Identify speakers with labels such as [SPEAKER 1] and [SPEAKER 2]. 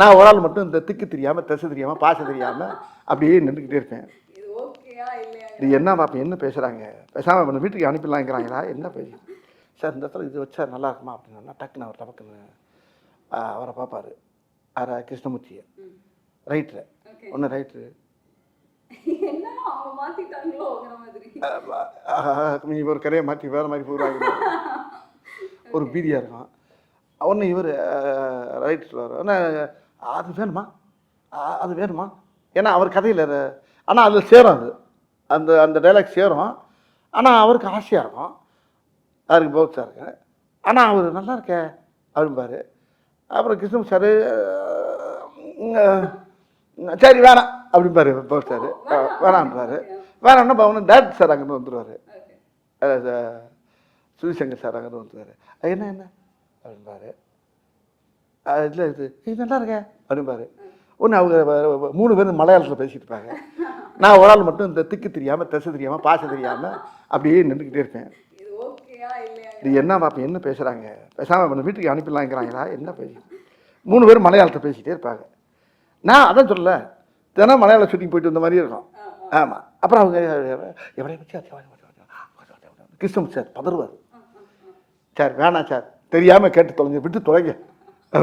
[SPEAKER 1] நான் ஒரு ஆள் மட்டும் இந்த திக்கு தெரியாமல் திசை தெரியாமல் பாச தெரியாமல் அப்படியே நின்றுக்கிட்டே இருப்பேன்.
[SPEAKER 2] இது
[SPEAKER 1] என்ன பார்ப்பேன் என்ன பேசுகிறாங்க பேசாமல் நம்ம வீட்டுக்கு அனுப்பிடலாங்கிறாங்களா? என்ன பேசு? சார் இந்த இடத்துல இது வச்சா நல்லா இருக்குமா அப்படின்னா டக்குன்னு அவர் டபக்குன்னு அவரை பார்ப்பாரு. யார கிருஷ்ணமூர்த்தியை.
[SPEAKER 2] ஓகே.
[SPEAKER 1] ஒன்று ரைட்ரு ஒரு கரையை மாற்றி வேறு மாதிரி போடுவாங்க ஒரு பீதியாக இருக்கும். ஒன்று இவர் ரைட் சொல்லுவார் ஆனால் அது வேணுமா? அது வேணுமா? ஏன்னா அவர் கதையில் ஆனால் அதில் சேரும் அது. அந்த அந்த டைலாக் சேரும். ஆனால் அவருக்கு ஆசையாக இருக்கும். அவருக்கு பௌத்தா இருக்கு. ஆனால் அவர் நல்லா இருக்கே அப்படிம்பாரு. அப்புறம் கிருஷ்ணன் சார் சரி வேணாம் அப்படிம்பாரு பௌத்தாரு வேணாம்பாரு. வேணாம்னா பவனு டேரக்டர் சார் அங்கேருந்து வந்துடுவார்
[SPEAKER 2] ஓகே.
[SPEAKER 1] சுவிசங்கர் சார் அங்கே வந்துருவார். என்ன என்ன? அப்படின்பாரு இல்லை இது இது நல்லா இருக்கே அப்படின்பாரு ஒன்று அவங்க மூணு பேர் மலையாளத்தில் பேசிட்டு இருப்பாங்க நான் ஒரு ஆள் மட்டும் இந்த திக்கு தெரியாமல் திசை தெரியாமல் பாச தெரியாமல் அப்படியே நின்றுக்கிட்டே இருப்பேன்
[SPEAKER 2] இது ஓகேயா இல்லையா
[SPEAKER 1] இது என்ன பார்ப்பேன் என்ன பேசுகிறாங்க பேசாமல் நம்ம வீட்டுக்கு அனுப்பிடலாங்கிறாங்களா என்ன பேசி மூணு பேர் மலையாளத்தை பேசிகிட்டே இருப்பாங்க நான் அதான் சொல்லல தினம் மலையாள ஷூட்டிங் போயிட்டு வந்த மாதிரி இருக்கும் ஆமாம் அப்புறம் அவங்க எவரைய பற்றி கிருஷ்ணன் சார் பதறுவார் சார் வேணாம் சார் தெரியாமல் கேட்டு தொலைங்க விட்டு தொலைங்க A...